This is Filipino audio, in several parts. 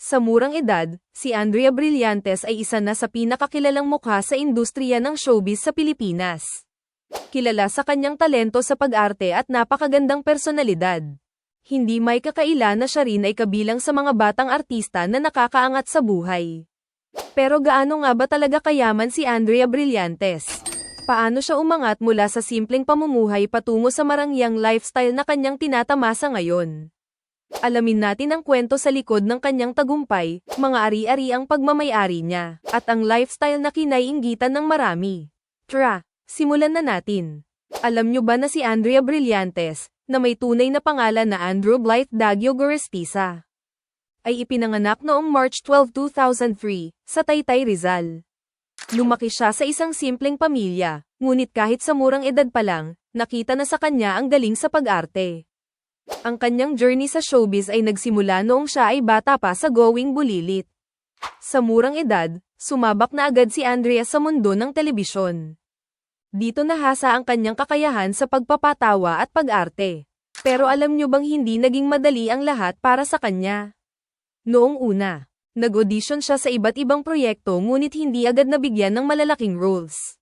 Sa murang edad, si Andrea Brillantes ay isa na sa pinakakilalang mukha sa industriya ng showbiz sa Pilipinas. Kilala sa kanyang talento sa pag-arte at napakagandang personalidad. Hindi may kakaila na siya rin ay kabilang sa mga batang artista na nakakaangat sa buhay. Pero gaano nga ba talaga kayaman si Andrea Brillantes? Paano siya umangat mula sa simpleng pamumuhay patungo sa marangyang lifestyle na kanyang tinatamasa ngayon? Alamin natin ang kwento sa likod ng kanyang tagumpay, mga ari-ari ang pagmamayari niya, at ang lifestyle na kinaiinggitan ng marami. Tara, simulan na natin. Alam nyo ba na si Andrea Brillantes, na may tunay na pangalan na Andrew Blythe Dagyo Gorestiza, ay ipinanganak noong March 12, 2003, sa Taytay Rizal. Lumaki siya sa isang simpleng pamilya, ngunit kahit sa murang edad pa lang, nakita na sa kanya ang galing sa pag-arte. Ang kanyang journey sa showbiz ay nagsimula noong siya ay bata pa sa Going Bulilit. Sa murang edad, sumabak na agad si Andrea sa mundo ng telebisyon. Dito nahasa ang kanyang kakayahan sa pagpapatawa at pag-arte. Pero alam nyo bang hindi naging madali ang lahat para sa kanya? Noong una, nag-audition siya sa iba't ibang proyekto ngunit hindi agad nabigyan ng malalaking roles.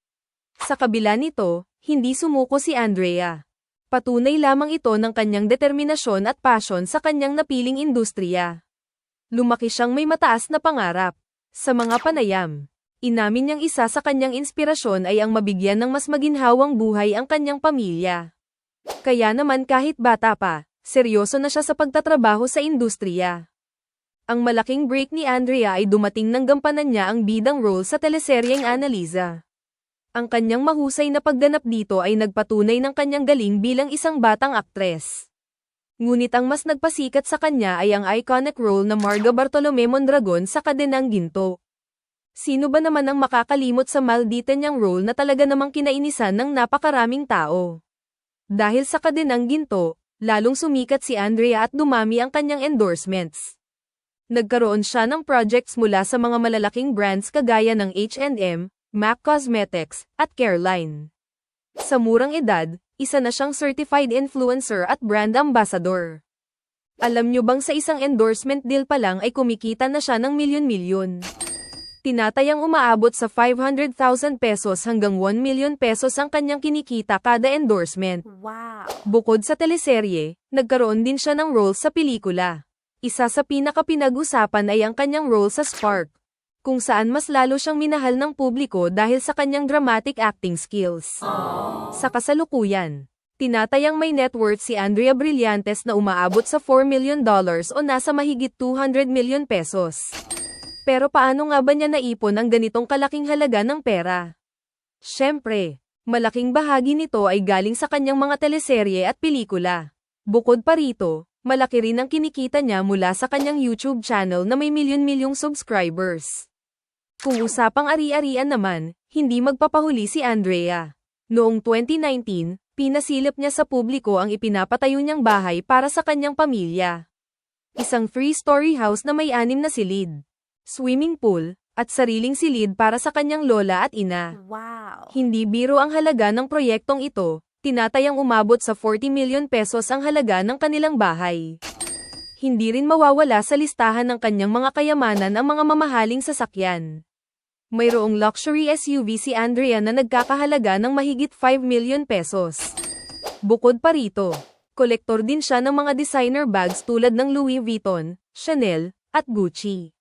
Sa kabila nito, hindi sumuko si Andrea. Patunay lamang ito ng kanyang determinasyon at passion sa kanyang napiling industriya. Lumaki siyang may mataas na pangarap. Sa mga panayam, inamin niyang isa sa kanyang inspirasyon ay ang mabigyan ng mas maginhawang buhay ang kanyang pamilya. Kaya naman kahit bata pa, seryoso na siya sa pagtatrabaho sa industriya. Ang malaking break ni Andrea ay dumating nang gampanan niya ang bidang role sa teleseryeng Annalisa. Ang kanyang mahusay na pagganap dito ay nagpatunay ng kanyang galing bilang isang batang aktres. Ngunit ang mas nagpasikat sa kanya ay ang iconic role na Marga Bartolome Mondragon sa Kadenang Ginto. Sino ba naman ang makakalimot sa maldita niyang role na talaga namang kinainisan ng napakaraming tao? Dahil sa Kadenang Ginto, lalong sumikat si Andrea at dumami ang kanyang endorsements. Nagkaroon siya ng projects mula sa mga malalaking brands kagaya ng H&M, MAC Cosmetics, at Careline. Sa murang edad, isa na siyang certified influencer at brand ambassador. Alam nyo bang sa isang endorsement deal pa lang ay kumikita na siya ng milyon-milyon? Tinatayang umaabot sa 500,000 pesos hanggang 1 million pesos ang kanyang kinikita kada endorsement. Wow. Bukod sa teleserye, nagkaroon din siya ng role sa pelikula. Isa sa pinakapinag-usapan ay ang kanyang role sa Spark, kung saan mas lalo siyang minahal ng publiko dahil sa kanyang dramatic acting skills. Sa kasalukuyan, tinatayang may net worth si Andrea Brillantes na umaabot sa 4 million dollars o nasa mahigit 200 million pesos. Pero paano nga ba niya naipon ang ganitong kalaking halaga ng pera? Siyempre, malaking bahagi nito ay galing sa kanyang mga teleserye at pelikula. Bukod pa rito, malaki rin ang kinikita niya mula sa kanyang YouTube channel na may milyon-milyong subscribers. Kung usapang ari-arian naman, hindi magpapahuli si Andrea. Noong 2019, pinasilip niya sa publiko ang ipinapatayo niyang bahay para sa kanyang pamilya. Isang three-story house na may anim na silid, swimming pool, at sariling silid para sa kanyang lola at ina. Wow. Hindi biro ang halaga ng proyektong ito, tinatayang umabot sa 40 million pesos ang halaga ng kanilang bahay. Hindi rin mawawala sa listahan ng kanyang mga kayamanan ang mga mamahaling sasakyan. Mayroong luxury SUV si Andrea na nagkakahalaga ng mahigit 5 million pesos. Bukod pa rito, kolektor din siya ng mga designer bags tulad ng Louis Vuitton, Chanel, at Gucci.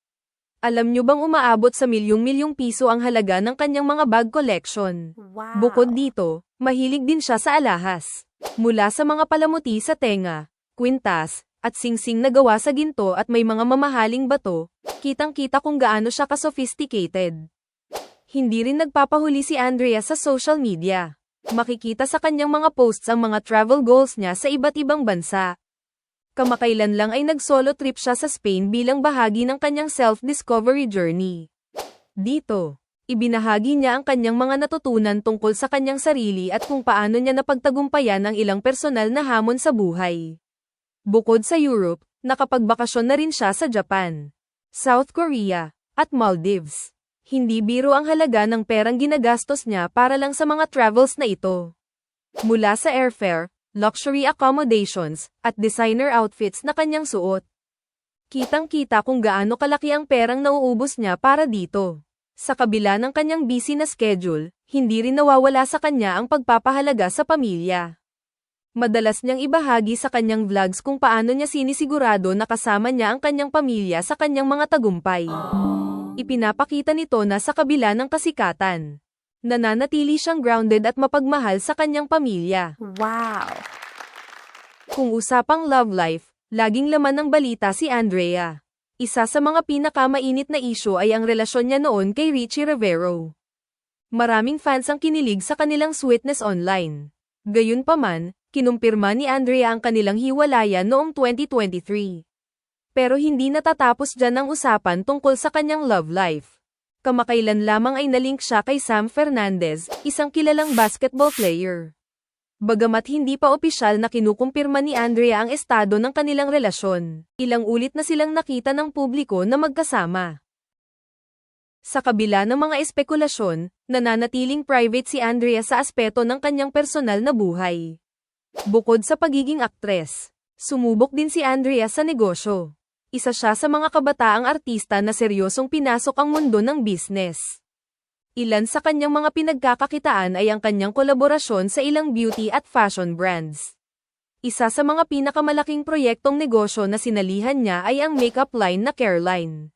Alam nyo bang umaabot sa milyong-milyong piso ang halaga ng kanyang mga bag collection? Wow. Bukod dito, mahilig din siya sa alahas. Mula sa mga palamuti sa tenga, kwintas, at singsing na gawa sa ginto at may mga mamahaling bato, kitang-kita kung gaano siya ka-sophisticated. Hindi rin nagpapahuli si Andrea sa social media. Makikita sa kanyang mga posts ang mga travel goals niya sa iba't ibang bansa. Kamakailan lang ay nag-solo trip siya sa Spain bilang bahagi ng kanyang self-discovery journey. Dito, ibinahagi niya ang kanyang mga natutunan tungkol sa kanyang sarili at kung paano niya napagtagumpayan ang ilang personal na hamon sa buhay. Bukod sa Europe, nakapagbakasyon na rin siya sa Japan, South Korea, at Maldives. Hindi biro ang halaga ng perang ginagastos niya para lang sa mga travels na ito. Mula sa airfare, luxury accommodations, at designer outfits na kanyang suot. Kitang-kita kung gaano kalaki ang perang nauubos niya para dito. Sa kabila ng kanyang busy na schedule, hindi rin nawawala sa kanya ang pagpapahalaga sa pamilya. Madalas niyang ibahagi sa kanyang vlogs kung paano niya sinisigurado na kasama niya ang kanyang pamilya sa kanyang mga tagumpay. Ipinapakita nito na sa kabila ng kasikatan, nananatili siyang grounded at mapagmahal sa kanyang pamilya. Wow. Kung usapang love life, laging laman ng balita si Andrea. Isa sa mga pinakamainit na isyo ay ang relasyon niya noon kay Richie Rivero. Maraming fans ang kinilig sa kanilang sweetness online. Gayunpaman, kinumpirma ni Andrea ang kanilang hiwalayan noong 2023. Pero hindi natatapos dyan ang usapan tungkol sa kanyang love life. Kamakailan lamang ay nalink siya kay Sam Fernandez, isang kilalang basketball player. Bagamat hindi pa opisyal na kinukumpirma ni Andrea ang estado ng kanilang relasyon, ilang ulit na silang nakita ng publiko na magkasama. Sa kabila ng mga espekulasyon, nananatiling private si Andrea sa aspeto ng kanyang personal na buhay. Bukod sa pagiging aktres, sumubok din si Andrea sa negosyo. Isa siya sa mga kabataang artista na seryosong pinasok ang mundo ng business. Ilan sa kanyang mga pinagkakakitaan ay ang kanyang kolaborasyon sa ilang beauty at fashion brands. Isa sa mga pinakamalaking proyektong negosyo na sinalihan niya ay ang makeup line na Careline.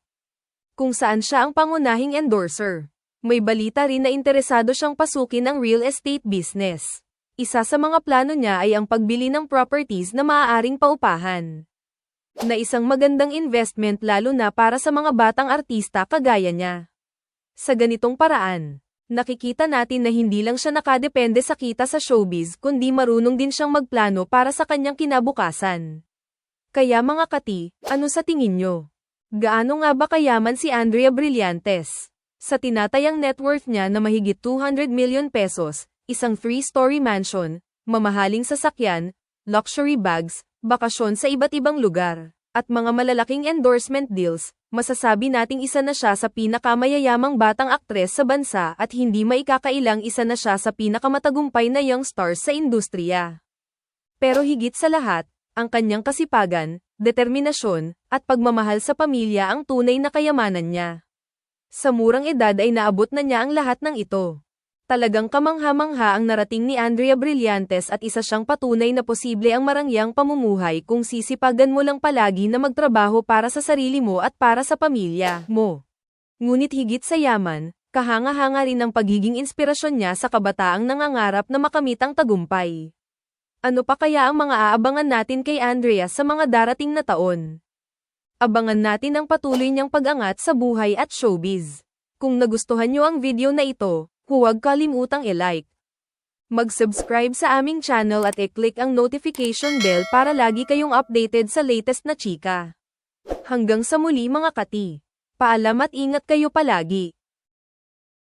Kung saan siya ang pangunahing endorser. May balita rin na interesado siyang pasukin ang real estate business. Isa sa mga plano niya ay ang pagbili ng properties na maaaring paupahan. Na isang magandang investment lalo na para sa mga batang artista kagaya niya. Sa ganitong paraan, nakikita natin na hindi lang siya nakadepende sa kita sa showbiz kundi marunong din siyang magplano para sa kanyang kinabukasan. Kaya mga kati, ano sa tingin nyo? Gaano nga ba kayaman si Andrea Brillantes? Sa tinatayang net worth niya na mahigit 200 million pesos, isang three-story mansion, mamahaling sasakyan, luxury bags, bakasyon sa iba't ibang lugar, at mga malalaking endorsement deals, masasabi nating isa na siya sa pinakamayayamang batang aktres sa bansa at hindi maikakailang isa na siya sa pinakamatagumpay na young stars sa industriya. Pero higit sa lahat, ang kanyang kasipagan, determinasyon, at pagmamahal sa pamilya ang tunay na kayamanan niya. Sa murang edad ay naabot na niya ang lahat ng ito. Talagang kamangha-mangha ang narating ni Andrea Brillantes at isa siyang patunay na posible ang marangyang pamumuhay kung sisipagan mo lang palagi na magtrabaho para sa sarili mo at para sa pamilya mo. Ngunit higit sa yaman, kahanga-hanga rin ang pagiging inspirasyon niya sa kabataang nangangarap na makamit ang tagumpay. Ano pa kaya ang mga aabangan natin kay Andrea sa mga darating na taon? Abangan natin ang patuloy niyang pag-angat sa buhay at showbiz. Kung nagustuhan niyo ang video na ito, Huwag kalimutang i-like. Mag-subscribe sa aming channel at i-click ang notification bell para lagi kayong updated sa latest na chika. Hanggang sa muli mga kati. Paalam at ingat kayo palagi.